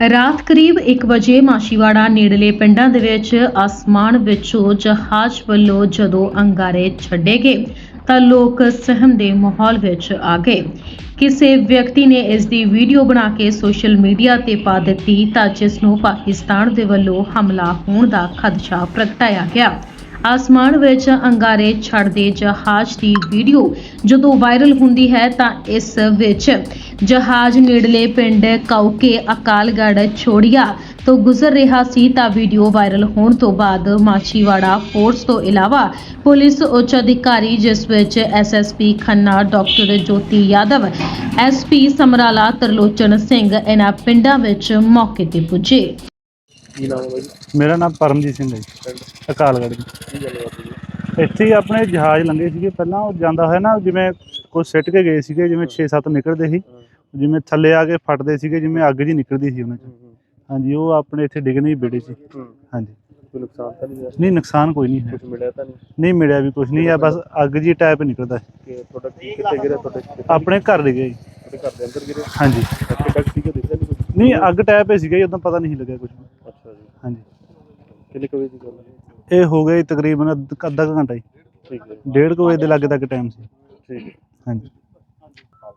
ਰਾਤ ਕਰੀਬ 1 ਵਜੇ ਮਾਸ਼ੀਵਾੜਾ ਨੇੜਲੇ ਪਿੰਡਾਂ ਦੇ ਵਿੱਚ ਆਸਮਾਨ ਵਿੱਚੋਂ ਜਹਾਜ਼ ਵੱਲੋਂ ਜਦੋਂ ਅੰਗਾਰੇ ਛੱਡੇ ਗਏ, ਤਾਂ ਲੋਕ ਸਹਿਮ ਦੇ ਮਾਹੌਲ ਵਿੱਚ ਆ ਗਏ। ਕਿਸੇ ਵਿਅਕਤੀ ਨੇ ਇਸ ਦੀ ਵੀਡੀਓ ਬਣਾ ਕੇ ਸੋਸ਼ਲ ਮੀਡੀਆ ਤੇ ਪਾ ਦਿੱਤੀ ਤਾਂ ਜਿਸ ਨੂੰ ਪਾਕਿਸਤਾਨ ਦੇ ਵੱਲੋਂ ਹਮਲਾ ਹੋਣ ਦਾ ਖਦਸ਼ਾ ਪ੍ਰਗਟਾਇਆ ਗਿਆ। ਆਸਮਾਨ ਵਿੱਚ ਅੰਗਾਰੇ ਛੱਡਦੇ ਜਹਾਜ਼ ਦੀ ਵੀਡੀਓ ਜਦੋਂ ਵਾਇਰਲ ਹੁੰਦੀ ਹੈ ਤਾਂ ਇਸ ਵਿੱਚ ਜਹਾਜ਼ ਨੇੜਲੇ ਪਿੰਡ ਕੌਕੇ ਅਕਾਲਗੜ੍ਹ ਛੋੜੀਆ ਤੋਂ ਗੁਜ਼ਰ ਰਿਹਾ ਸੀ ਤਾਂ ਵੀਡੀਓ ਵਾਇਰਲ ਹੋਣ ਤੋਂ ਬਾਅਦ ਮਾਛੀਵਾੜਾ ਫੋਰਸ ਤੋਂ ਇਲਾਵਾ ਪੁਲਿਸ ਉੱਚ ਅਧਿਕਾਰੀ ਜਿਸ ਵਿੱਚ SSP Khanna, doctor Jyoti Yadav SP Samrala Tarlochan Singh ਇਹਨਾਂ ਪਿੰਡਾਂ ਵਿੱਚ ਮੌਕੇ ਤੇ ਪੁੱਜੇ। ਕੀ ਨਾਮ ਹੈ ਬਾਈ? ਮੇਰਾ ਨਾਮ ਪਰਮਜੀਤ ਸਿੰਘ ਹੈ ਜੀ। ਪਿੰਡ? ਅਕਾਲਗੜ੍ਹ ਜੀ। ਕੀ ਗੱਲਬਾਤ ਹੋਈ ਹੈ? ਇੱਥੇ ਹੀ ਆਪਣੇ ਜਹਾਜ਼ ਲੰਘੇ ਸੀਗੇ। ਪਹਿਲਾਂ ਉਹ ਜਾਂਦਾ ਹੋਇਆ ਨਾ ਜਿਵੇਂ ਕੁਝ ਸਿੱਟ ਕੇ ਗਏ ਸੀਗੇ ਜਿਵੇਂ 6-7 ਨਿਕਲਦੇ ਸੀ। ਹਾਂ, ਜਿਵੇਂ ਥੱਲੇ ਆ ਕੇ ਫਟਦੇ ਸੀਗੇ ਜਿਵੇਂ ਅੱਗ ਜੀ ਨਿਕਲਦੀ ਸੀ ਉਹਨਾਂ 'ਚ। ਹੂੰ, ਹੂੰ, ਹਾਂਜੀ ਉਹ ਆਪਣੇ ਇੱਥੇ ਡਿੱਗਣੇ ਹੀ ਬੇੜੇ ਸੀ। ਹੂੰ। ਹਾਂਜੀ। ਕੋਈ ਨੁਕਸਾਨ ਤਾਂ ਨਹੀਂ ਹੋਇਆ? ਨਹੀਂ ਨੁਕਸਾਨ ਕੋਈ ਨਹੀਂ ਹੈ ਕੁਝ ਮਿਲਿਆ ਤਾਂ ਨਹੀਂ? ਨਹੀਂ ਮਿਲਿਆ ਵੀ ਕੁਝ ਨਹੀਂ ਆ ਬਸ ਅੱਗ ਜੀ ਟਾਈਪ ਨਿਕਲਦਾ ਸੀ। ਕਿ ਤੁਹਾਡਾ ਕੀ ਕਿੱਥੇ ਗਿਰਿਆ ਤੁਹਾਡੇ ਕਿੱਥੇ ਆਪਣੇ ਘਰ ਡਿੱਗੇ ਜੀ ਤੁਹਾਡੇ ਘਰ ਦੇ ਅੰਦਰ ਗਿਰਿਆ ਹਾਂਜੀ। ਸੀਗਾ ਦੇਖਿਆ ਨਹੀਂ ਕੁਝ ਨਹੀਂ ਅੱਗ ਟਾਈਪ ਹੀ ਸੀਗਾ ਜੀ ਉਦੋਂ ਪਤਾ ਨਹੀਂ ਲੱਗਿਆ ਕੁਝ ਹਾਂਜੀ। ਕਿੰਨੇ ਕੁ ਵਜੇ ਦੀ ਗੱਲ ਹੈ? ਇਹ ਹੋ ਗਿਆ ਜੀ ਤਕਰੀਬਨ ਅੱਧ- ਅੱਧਾ ਕੁ ਘੰਟਾ ਜੀ। ਠੀਕ ਹੈ। ਡੇਢ ਕੁ ਵਜੇ ਦੇ ਲਾਗੇ ਤੱਕ ਟਾਈਮ ਸੀ। ਠੀਕ ਹੈ। ਹਾਂਜੀ।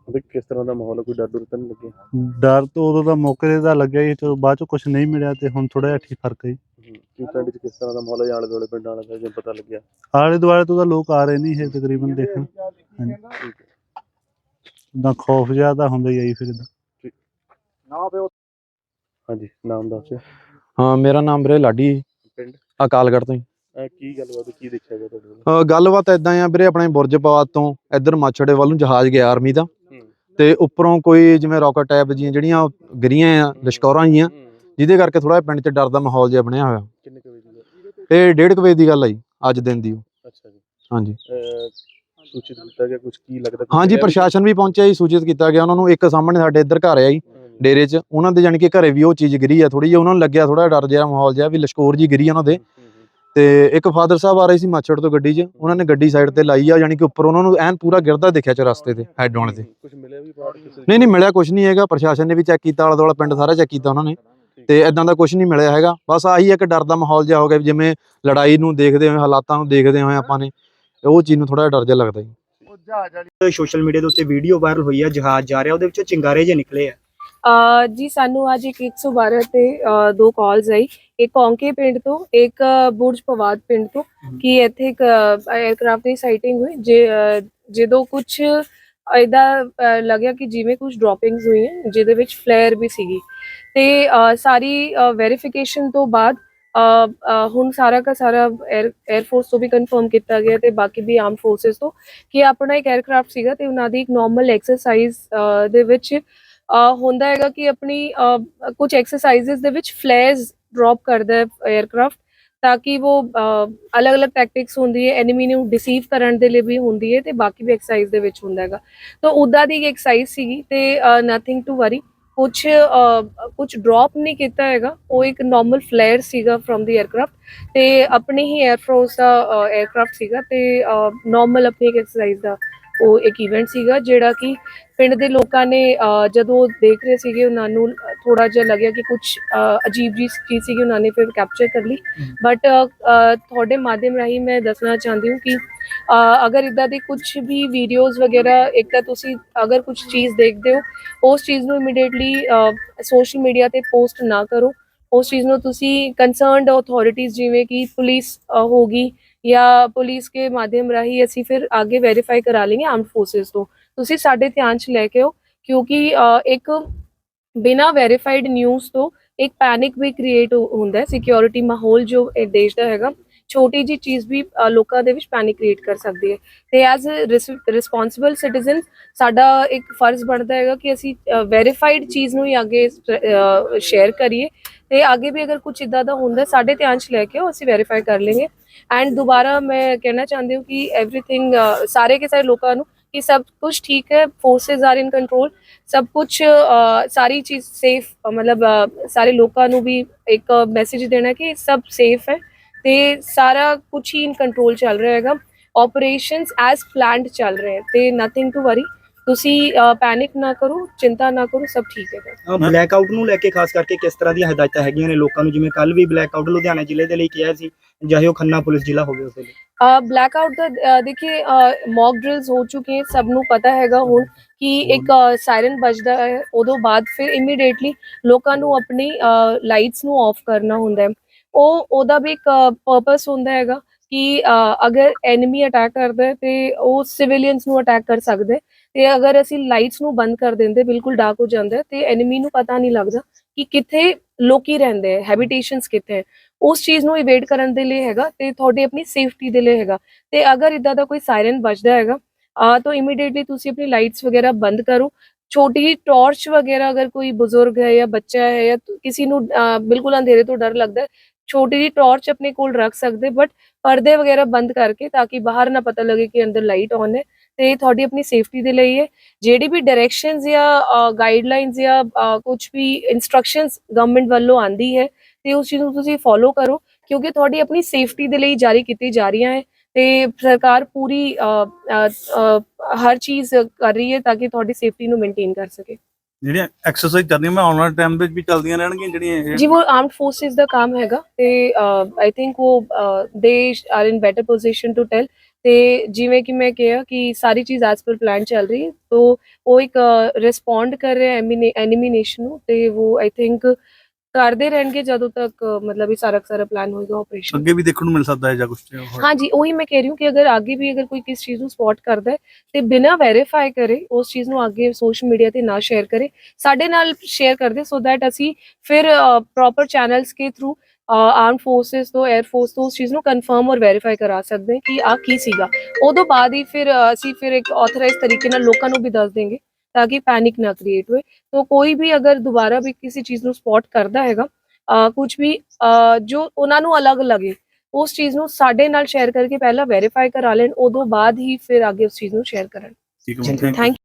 ਉਹਦੇ ਕਿਸ ਤਰ੍ਹਾਂ ਦਾ ਮਾਹੌਲ ਹੈ? ਕੋਈ ਡਰ ਡਰ ਤਾਂ ਨਹੀਂ ਲੱਗਿਆ? ਡਰ ਤੋਂ ਉਦੋਂ ਦਾ ਮੌਕੇ ਤਾਂ ਲੱਗਿਆ ਜੀ ਤੇ ਬਾਅਦ ਚ ਕੁਝ ਨਹੀਂ ਮਿਲਿਆ ਤੇ ਹੁਣ ਥੋੜਾ ਜਿਹਾ ਠੀਕ ਫ਼ਰਕ ਹੈ ਜੀ। ਹੂੰ। ਕੀ ਪਿੰਡ 'ਚ ਕਿਸ ਤਰ੍ਹਾਂ ਦਾ ਮਾਹੌਲ ਹੈ? ਆਲੇ ਦੁਆਲੇ ਪਿੰਡਾਂ ਵਾਲਾ ਦਾ ਜੇ ਪਤਾ ਲੱਗਿਆ। ਆਲੇ ਦੁਆਲੇ ਤੋਂ ਤਾਂ ਲੋਕ ਆ ਰਹੇ ਨਹੀਂ ਇਹ ਤਕਰੀਬਨ ਦੇਖਣ। ਹਾਂਜੀ। ਠੀਕ ਹੈ। ਉਦਾਂ ਖੌਫ ਤਾਂ ਹੁੰਦਾ ਹੀ ਆ ਜੀ ਫਿਰ ਇਦਾਂ। ਨਾ ਪਿਓ ਹਾਂਜੀ ਨਾਮ ਦੱਸਿਓ ਹਾਂ ਮੇਰਾ ਨਾਮ ਵੀਰੇ ਲਾਡੀ ਪਿੰਡ? ਅਕਾਲਗੜ੍ਹ ਤੋਂ ਹੀ। ਅਹ ਕੀ ਗੱਲਬਾਤ ਕੀ ਦੇਖਿਆ ਗਿਆ ਤੁਹਾਡੇ ਵੱਲੋਂ ਅਹ ਗੱਲਬਾਤ ਇਦਾਂ ਆ ਵੀਰੇ ਆਪਣੇ ਬੁਰਜਪਾਤ ਤੋਂ ਇੱਧਰ ਮਾਛੜੇ ਵੱਲ ਨੂੰ ਜਹਾਜ਼ ਗਿਆ ਆਰਮੀ ਦਾ। ਹੂੰ। ਤੇ ਉੱਪਰੋਂ ਕੋਈ ਜਿਵੇਂ ਰਾਕਟ ਟੈਪ ਜੀਆਂ ਜਿਹੜੀਆਂ ਗਿਰੀਆਂ ਆ ਲਸ਼ਕੌਰਾਂ ਜੀਆਂ ਹੂੰ। ਜਿਹਦੇ ਕਰਕੇ ਥੋੜਾ ਪਿੰਡ 'ਚ ਡਰ ਦਾ ਮਾਹੌਲ ਜਿਹਾ ਬਣਿਆ ਹੋਇਆ। ਕਿੰਨੇ ਕੁ ਵਜੇ ਦੀ ਗੱਲ? ਇਹ ਡੇਢ ਕੁ ਵਜੇ ਦੀ ਗੱਲ ਆ ਜੀ ਅੱਜ ਦਿਨ ਦੀ ਓ। ਅੱਛਾ ਜੀ। ਹਾਂਜੀ। ਅਹ ਸੂਚਿਤ ਕੀਤਾ ਗਿਆ ਕੁਝ ਕੀ ਲੱਗਦਾ? ਹਾਂਜੀ ਵੀ? ਪ੍ਰਸ਼ਾਸਨ ਵੀ ਪਹੁੰਚਿਆ ਜੀ ਸੂਚਿਤ ਕੀਤਾ ਗਿਆ। ਉਹਨਾਂ ਨੂੰ ਇੱਕ ਸਾਹਮਣੇ ਸਾਡੇ ਇੱਧਰ ਘਰ ਆ ਜੀ। ਡੇਰੇ 'ਚ ਉਹਨਾਂ ਦੇ ਕਿ ਘਰੇ ਵੀ ਉਹ ਚੀਜ਼ ਗਿਰੀ ਆ ਥੋੜੀ ਜਿਹੀ ਉਹਨਾਂ ਨੂੰ ਲੱਗਿਆ ਥੋੜਾ ਡਰ ਜਿਹਾ ਮਾਹੌਲ ਜਿਹਾ ਵੀ ਲਸ਼ਕੌਰ ਜੀ ਗਿਰੀ ਉਹਨਾਂ ਦੇ। ਤੇ ਇੱਕ ਫਾਦਰ ਸਾਹਿਬ ਆ ਰਹੇ ਸੀ ਮਾਛੜ ਤੋਂ ਗੱਡੀ 'ਚ ਉਹਨਾਂ ਨੇ ਗੱਡੀ ਸਾਈਡ ਤੇ ਲਾਈ ਆ ਕਿ ਉੱਪਰ ਉਹਨਾਂ ਨੂੰ ਐਨ ਪੂਰਾ ਗਿਰਦਾ ਦੇਖਿਆ ਚ ਰਸਤੇ ਤੇ ਹੈਡ ਆਨ ਤੇ। ਕੁਝ ਮਿਲਿਆ ਵੀ ਨਹੀਂ ਨਹੀਂ ਮਿਲਿਆ ਕੁਝ ਨਹੀਂ ਹੈਗਾ ਪ੍ਰਸ਼ਾਸਨ ਨੇ ਵੀ ਚੈੱਕ ਕੀਤਾ ਆਲਾ ਦੁਆਲਾ ਪਿੰਡ ਸਾਰਾ ਚੈੱਕ ਕੀਤਾ ਉਹਨਾਂ ਨੇ। ਤੇ ਇਦਾਂ ਦਾ ਕੁਝ ਨਹੀਂ ਮਿਲਿਆ ਹੈਗਾ ਬਸ ਆਹੀ ਇੱਕ ਡਰ ਦਾ ਮਾਹੌਲ ਜਿਹਾ ਹੋ ਗਿਆ ਜਿਵੇਂ ਲੜਾਈ ਨੂੰ ਦੇਖਦੇ ਹੋਏ ਹਾਲਾਤਾਂ ਨੂੰ ਦੇਖਦੇ ਹੋਏ ਆਪਾਂ ਨੇ ਉਹ ਚੀਜ਼ ਨੂੰ ਥੋੜਾ ਡਰ ਜਿਹਾ ਲੱਗਦਾ ਜੀ। ਸੋਸ਼ਲ ਮੀਡੀਆ ਦੇ ਉੱਤੇ ਵੀਡੀਓ ਵਾਇਰਲ ਹੋਈ ਆ ਜਹਾਜ਼ ਜਾ ਰਿਹਾ ਉਹਦੇ ਵਿੱਚੋਂ ਚਿੰਗਾਰੇ ਜੇ ਨਿਕਲੇ ਆ। ਜੀ ਸਾਨੂੰ ਅੱਜ ਇੱਕ 112 ਤੇ ਦੋ ਕਾਲਸ ਆਈ। ਇੱਕ ਔਂਕੇ ਪਿੰਡ ਤੋਂ ਇੱਕ ਬੁਰਜ ਪਵਾਦ ਪਿੰਡ ਤੋਂ ਕਿ ਇੱਥੇ ਇੱਕ ਏਅਰਕ੍ਰਾਫਟ ਦੀ ਸਾਈਟਿੰਗ ਹੋਈ। ਜੇ ਜਦੋਂ ਕੁਝ ਇਹਦਾ ਲੱਗਿਆ ਕਿ ਜਿਵੇਂ ਕੁਝ ਡ੍ਰੌਪਿੰਗਸ ਹੋਈਆਂ ਜਿਹਦੇ ਵਿੱਚ ਫਲੇਅਰ ਵੀ ਸੀਗੀ। ਤੇ ਸਾਰੀ ਵੈਰੀਫਿਕੇਸ਼ਨ ਤੋਂ ਬਾਅਦ ਹੁਣ ਸਾਰਾ ਦਾ ਸਾਰਾ 에ਅਰ ਫੋਰਸ ਤੋਂ ਵੀ ਕਨਫਰਮ ਕੀਤਾ ਗਿਆ ਤੇ ਬਾਕੀ ਵੀ ਆਰਮ ਫੋਰਸਸ ਤੋਂ ਕਿ ਆਪਣਾ ਇੱਕ 에ਅਰਕ੍ਰਾਫਟ ਸੀਗਾ ਤੇ ਉਹਨਾਂ ਦੀ ਇੱਕ ਨਾਰਮਲ ਐਕਸਰਸਾਈਜ਼ ਦੇ ਵਿੱਚ ਹੁੰਦਾ ਹੈਗਾ ਕਿ ਆਪਣੀ ਕੁਝ ਐਕਸਰਸਾਈਜ਼ਸ ਦੇ ਵਿੱਚ ਫਲੇਅਰਸ ਡ੍ਰੌਪ ਕਰਦਾ ਹੈ 에ਅਰਕ੍ਰਾਫਟ ਤਾਂ ਕਿ ਉਹ ਅਲੱਗ-ਅਲੱਗ ਟੈਕਟਿਕਸ ਹੁੰਦੀ ਹੈ ਐਨੀਮੀ ਨੂੰ ਡਿਸੀਵ ਕਰਨ ਦੇ ਲਈ ਵੀ ਹੁੰਦੀ ਹੈ ਤੇ ਬਾਕੀ ਵੀ ਐਕਸਰਸਾਈਜ਼ ਦੇ ਵਿੱਚ ਹੁੰਦਾ ਹੈਗਾ। ਤਾਂ ਉਦਾਂ ਦੀ ਇੱਕ ਐਕਸਰਸਾਈਜ਼ ਸੀਗੀ ਤੇ ਨਥਿੰਗ ਟੂ ਵਰੀ ਕੁਝ ਕੁਝ ਡ੍ਰੌਪ ਨਹੀਂ ਕੀਤਾ ਹੈਗਾ, ਉਹ ਇੱਕ ਨਾਰਮਲ ਫਲੇਅਰ ਸੀਗਾ ਫਰਮ ਦੀ 에ਅਰਕ੍ਰਾਫਟ ਤੇ ਆਪਣੇ ਹੀ 에ਅਰਫੋਰਸ ਦਾ 에ਅਰਕ੍ਰਾਫਟ ਸੀਗਾ ਤੇ ਨਾਰਮਲ ਆਪਣੀ ਇੱਕ ਐਕਸਰਸਾਈਜ਼ ਦਾ ਉਹ ਇੱਕ ਇਵੈਂਟ ਸੀਗਾ ਜਿਹੜਾ ਕਿ ਪਿੰਡ ਦੇ ਲੋਕਾਂ ਨੇ ਜਦੋਂ ਦੇਖ ਰਹੇ ਸੀਗੇ ਉਹਨਾਂ ਨੂੰ ਥੋੜਾ ਜਿਹਾ ਲੱਗਿਆ ਕਿ ਕੁਝ ਅਜੀਬ ਜੀ ਚੀਜ਼ ਸੀਗੀ ਉਹਨਾਂ ਨੇ ਫਿਰ ਕੈਪਚਰ ਕਰ ਲਈ। ਬਟ ਤੁਹਾਡੇ ਮਾਧਿਅਮ ਰਾਹੀਂ ਮੈਂ ਦੱਸਣਾ ਚਾਹੁੰਦੀ ਹਾਂ ਕਿ ਅਗਰ ਇਦਾਂ ਦੇ ਕੁਝ ਵੀ ਵੀਡੀਓਜ਼ ਵਗੈਰਾ ਇੱਕ ਤਾਂ ਤੁਸੀਂ ਅਗਰ ਕੁਝ ਚੀਜ਼ ਦੇਖਦੇ ਹੋ ਉਸ ਚੀਜ਼ ਨੂੰ ਇਮੀਡੀਏਟਲੀ ਸੋਸ਼ਲ ਮੀਡੀਆ ਤੇ ਪੋਸਟ ਨਾ ਕਰੋ। ਉਸ ਚੀਜ਼ ਨੂੰ ਤੁਸੀਂ ਕੰਸਰਨਡ ਅਥਾਰਟੀਜ਼ ਜਿਵੇਂ ਕਿ ਪੁਲਿਸ ਹੋਗੀ ਜਾਂ ਪੁਲਿਸ ਕੇ ਮਾਧਿਅਮ ਰਾਹੀਂ ਅਸੀਂ ਫਿਰ ਅੱਗੇ ਵੈਰੀਫਾਈ ਕਰਾ ਲੇਂਗੇ ਆਰਮਡ ਫੋਰਸਸ ਤੋਂ। ਤੁਸੀਂ ਸਾਡੇ ਧਿਆਨ 'ਚ ਲੈ ਕੇ ਆਓ, ਕਿਉਂਕਿ ਇੱਕ ਬਿਨਾ ਵੈਰੀਫਾਈਡ ਨਿਊਜ਼ ਤੋਂ ਇੱਕ ਪੈਨਿਕ ਵੀ ਕ੍ਰੀਏਟ ਹੁੰਦਾ ਹੈ। ਸਿਕਿਉਰਿਟੀ ਮਾਹੌਲ ਜੋ ਇਹ ਦੇਸ਼ ਦਾ ਹੈਗਾ, ਛੋਟੀ ਜੀ ਚੀਜ਼ ਵੀ ਲੋਕਾਂ ਦੇ ਵਿੱਚ ਪੈਨਿਕ ਕ੍ਰੀਏਟ ਕਰ ਸਕਦੀ ਹੈ। ਤੇ ਐਜ਼ ਅ ਰਿਸਪੌਂਸਿਬਲ ਸਿਟੀਜ਼ਨ ਸਾਡਾ ਇੱਕ ਫਰਜ਼ ਬਣਦਾ ਹੈਗਾ ਕਿ ਅਸੀਂ ਵੈਰੀਫਾਈਡ ਚੀਜ਼ ਨੂੰ ਹੀ ਅੱਗੇ ਸ਼ੇਅਰ ਕਰੀਏ। ਤੇ ਅੱਗੇ ਵੀ ਅਗਰ ਕੁਝ ਇਦਾਂ ਦਾ ਹੁੰਦਾ ਸਾਡੇ ਧਿਆਨ 'ਚ ਲੈ ਕੇ ਆਓ, ਅਸੀਂ ਵੈਰੀਫਾਈ ਕਰ ਲੇਂਗੇ। ਐਂਡ ਦੁਬਾਰਾ ਮੈਂ ਕਹਿਣਾ ਚਾਹੁੰਦੀ ਹਾਂ ਕਿ एवरीथिंग ਸਾਰੇ ਕੇ ਸਾਰੇ ਲੋਕਾਂ ਨੂੰ ਕਿ ਸਭ ਕੁਝ ਠੀਕ ਹੈ ਫੋਰਸਸ ਆਰ ਇਨ ਕੰਟਰੋਲ ਸਭ ਕੁਝ ਸਾਰੀ ਚੀਜ਼ ਸੇਫ ਮਤਲਬ ਅ, ਸਾਰੇ ਲੋਕਾਂ ਨੂੰ ਵੀ ਇੱਕ ਮੈਸੇਜ ਦੇਣਾ ਕਿ ਸਭ ਸੇਫ ਹੈ ਤੇ ਸਾਰਾ ਕੁਝ ਹੀ ਇਨ ਕੰਟਰੋਲ ਚੱਲ ਰਿਹਾ ਹੈਗਾ ਆਪਰੇਸ਼ਨਸ ਐਸ ਪਲਾਨਡ ਚੱਲ ਰਹੇ ਹੈ ਤੇ ਨਥਿੰਗ ਟੂ ਵਰੀ ਤੁਸੀਂ ਪੈਨਿਕ ਨਾ ਕਰੋ ਚਿੰਤਾ ਨਾ ਕਰੋ ਸਭ ਠੀਕ ਹੈ ਬਲੈਕ ਆਊਟ ਨੂੰ ਲੈ ਕੇ ਖਾਸ ਕਰਕੇ ਕਿਸ ਤਰ੍ਹਾਂ ਦੀਆਂ ਹਦਾਇਤਾਂ ਹੈਗੀਆਂ ਨੇ ਲੋਕਾਂ ਨੂੰ? ਜਿਵੇਂ ਕੱਲ ਵੀ ਬਲੈਕ ਆਊਟ ਲੁਧਿਆਣਾ ਜ਼ਿਲ੍ਹੇ ਦੇ ਲਈ ਕਿਹਾ ਸੀ ਚਾਹੇ ਉਹ ਖੰਨਾ ਪੁਲਿਸ ਜ਼ਿਲ੍ਹਾ ਹੋਵੇ ਉਸ ਦੇ ਲਈ ਬਲੈਕਆਊਟ ਦਾ ਅਹ, ਦੇਖिए ਮੌਕ ਡ੍ਰਿਲਸ ਹੋ ਚੁੱਕੇ ਸਭ ਨੂੰ ਪਤਾ ਹੈਗਾ ਹੁਣ ਕਿ ਇੱਕ ਸਾਇਰਨ ਵੱਜਦਾ ਹੈ ਉਦੋਂ ਬਾਅਦ ਫਿਰ ਇਮੀਡੀਏਟਲੀ ਲੋਕਾਂ ਨੂੰ ਆਪਣੀ ਲਾਈਟਸ ਨੂੰ ਆਫ ਕਰਨਾ ਹੁੰਦਾ ਹੈ। ਉਹ ਉਹਦਾ ਵੀ ਇੱਕ ਪਰਪਸ ਹੁੰਦਾ ਹੈਗਾ ਕਿ ਅਗਰ ਐਨਮੀ ਅਟੈਕ ਕਰਦਾ ਹੈ ਤੇ ਉਹ ਸਿਵਿਲੀਅਨਸ ਨੂੰ ਅਟੈਕ ਕਰ ਸਕਦਾ ਹੈ। ਤੇ ਅਗਰ ਅਸੀਂ ਲਾਈਟਸ ਨੂੰ ਬੰਦ ਕਰ ਦਿੰਦੇ, ਬਿਲਕੁਲ ਡਾਰਕ ਹੋ ਜਾਂਦਾ ਹੈ, ਤੇ ਐਨਮੀ ਨੂੰ ਪਤਾ ਨਹੀਂ ਲੱਗਦਾ ਕਿ ਕਿੱਥੇ ਲੋਕੀ ਰਹਿੰਦੇ ਹੈ ਹੈਬਿਟੇਸ਼ਨਸ ਕਿੱਥੇ ਹੈ। ਉਸ ਚੀਜ਼ ਨੂੰ ਇਵੇਡ ਕਰਨ ਦੇ ਲਈ ਹੈਗਾ ਤੇ ਤੁਹਾਡੀ ਆਪਣੀ ਸੇਫਟੀ ਦੇ ਲਈ ਹੈਗਾ। ਤੇ ਅਗਰ ਇਦਾਂ ਦਾ ਕੋਈ ਸਾਇਰਨ ਵੱਜਦਾ ਹੈਗਾ, ਆ ਤਾਂ ਇਮੀਡੀਏਟਲੀ ਤੁਸੀਂ ਆਪਣੀ ਲਾਈਟਸ ਵਗੈਰਾ ਬੰਦ ਕਰੋ। ਛੋਟੀ ਟਾਰਚ ਵਗੈਰਾ ਅਗਰ ਕੋਈ ਬਜ਼ੁਰਗ ਹੈ ਜਾਂ ਬੱਚਾ ਹੈ ਜਾਂ ਕਿਸੇ ਨੂੰ ਬਿਲਕੁਲ ਅੰਧੇਰੇ ਤੋਂ ਡਰ ਲੱਗਦਾ ਹੈ, ਛੋਟੀ ਜੀ ਟਾਰਚ ਆਪਣੇ ਕੋਲ ਰੱਖ ਸਕਦੇ ਬਟ ਪਰਦੇ ਵਗੈਰਾ ਬੰਦ ਕਰਕੇ ਤਾਂ ਕਿ ਬਾਹਰ ਨਾ ਪਤਾ ਲੱਗੇ ਕਿ ਅੰਦਰ ਲਾਈਟ ਔਨ ਹੈ। ਤੇ ਇਹ ਤੁਹਾਡੀ ਆਪਣੀ ਸੇਫਟੀ ਦੇ ਲਈ ਹੈ। ਜਿਹੜੀ ਵੀ ਡਾਇਰੈਕਸ਼ਨਸ ਜਾਂ ਗਾਈਡਲਾਈਨਸ ਜਾਂ ਕੁਝ ਵੀ ਇਨਸਟਰਕਸ਼ਨਸ ਗਵਰਨਮੈਂਟ ਵੱਲੋਂ ਆਂਦੀ ਹੈ ਤੇ ਉਸ ਚੀਜ਼ ਨੂੰ ਤੁਸੀਂ ਫੋਲੋ ਕਰੋ ਕਿਉਂਕਿ ਤੁਹਾਡੀ ਆਪਣੀ ਸੇਫਟੀ ਦੇ ਲਈ ਜਾਰੀ ਕੀਤੀ ਜਾ ਰਹੀਆਂ ਹੈ ਤੇ ਸਰਕਾਰ ਪੂਰੀ ਹਰ ਚੀਜ਼ ਕਰ ਰਹੀ ਹੈ ਤਾਂ ਕਿ ਤੁਹਾਡੀ ਸੇਫਟੀ ਨੂੰ ਮੇਨਟੇਨ ਕਰ ਸਕੇ। ਜਿਹੜੀਆਂ ਐਕਸਰਸਾਈਜ਼ ਚੱਲਦੀਆਂ ਮੈਂ ਵਾਲੇ ਟਾਈਮ ਵਿੱਚ ਵੀ ਚੱਲਦੀਆਂ ਰਹਿਣਗੀਆਂ ਜਿਹੜੀਆਂ ਜੀ ਉਹ ਆਰਮਡ ਫੋਰਸਿਸ ਦਾ ਕੰਮ ਹੈਗਾ ਤੇ ਆਈ ਥਿੰਕ ਉਹ they are in better position to tell ਤੇ ਜਿਵੇਂ ਕਿ ਮੈਂ ਕਿਹਾ ਕਿ ਸਾਰੀ ਚੀਜ਼ ਐਸ ਪਰ ਪਲਾਨ ਚੱਲ ਰਹੀ ਹੈ ਤੋ ਉਹ ਇੱਕ ਰਿਸਪੌਂਡ ਕਰ ਰਿਹਾ ਐਨੀਮੀਨੇਸ਼ਨ ਨੂੰ ਤੇ ਉਹ ਆਈ ਥਿੰਕ ਕਰਦੇ ਰਹਿਣਗੇ ਜਦੋਂ ਤੱਕ ਮਤਲਬ ਇਹ ਸਾਰਾ ਸਾਰਾ ਪਲਾਨ ਹੋਏਗਾ ਆਪਰੇਸ਼ਨ ਅੱਗੇ ਵੀ ਦੇਖਣ ਨੂੰ ਮਿਲ ਸਕਦਾ ਹੈ ਜਾਂ ਕੁਝ ਹਾਂਜੀ ਉਹੀ ਮੈਂ ਕਹਿ ਰਹੀ ਹਾਂ ਕਿ ਅਗਰ ਅੱਗੇ ਵੀ ਅਗਰ ਕੋਈ ਕਿਸ ਚੀਜ਼ ਨੂੰ ਸਪੌਟ ਕਰਦਾ ਹੈ ਤੇ ਬਿਨਾਂ ਵੈਰੀਫਾਈ ਕਰੇ ਉਸ ਚੀਜ਼ ਨੂੰ ਅੱਗੇ ਸੋਸ਼ਲ ਮੀਡੀਆ ਤੇ ਨਾ ਸ਼ੇਅਰ ਕਰੇ ਸਾਡੇ ਨਾਲ ਸ਼ੇਅਰ ਕਰਦੇ ਸੋ ਦੈਟ ਅਸੀਂ ਫਿਰ ਪ੍ਰੋਪਰ ਚੈਨਲਸ ਕੇ ਥਰੂ ਆਰਮ ਫੋਰਸਸ ਤੋਂ 에ਅਰ ਫੋਰਸ ਤੋਂ ਉਸ ਚੀਜ਼ ਨੂੰ ਕਨਫਰਮ ਔਰ ਵੈਰੀਫਾਈ ਕਰਾ ਸਕਦੇ ਹਾਂ ਕਿ ਆ ਕੀ ਸੀਗਾ। ਉਦੋਂ ਬਾਅਦ ਹੀ ਫਿਰ ਅਸੀਂ ਫਿਰ ਇੱਕ ਆਥੋਰਾਈਜ਼ ਤਰੀਕੇ ਨਾਲ ਲੋਕਾਂ ਨੂੰ ਵੀ ਦੱਸ ਦੇਂਗੇ ਤਾਂ ਕਿ ਪੈਨਿਕ ਨਾ ਕ੍ਰੀਏਟ ਹੋਏ। तो ਕੋਈ ਵੀ ਅਗਰ ਦੁਬਾਰਾ ਵੀ ਕਿਸੇ ਚੀਜ਼ ਨੂੰ ਸਪੌਟ ਕਰਦਾ ਹੈਗਾ ਕੁਝ ਵੀ ਜੋ ਉਹਨਾਂ ਨੂੰ ਅਲੱਗ ਲੱਗੇ ਉਸ ਚੀਜ਼ ਨੂੰ ਸਾਡੇ ਨਾਲ ਸ਼ੇਅਰ ਕਰਕੇ ਪਹਿਲਾਂ ਵੈਰੀਫਾਈ ਕਰਾ ਲੈਣ ਉਦੋਂ ਬਾਅਦ ਹੀ ਫਿਰ ਅੱਗੇ ਉਸ ਚੀਜ਼ ਨੂੰ ਸ਼ੇਅਰ ਕਰਨ। ਠੀਕ ਹੈ ਥੈਂਕ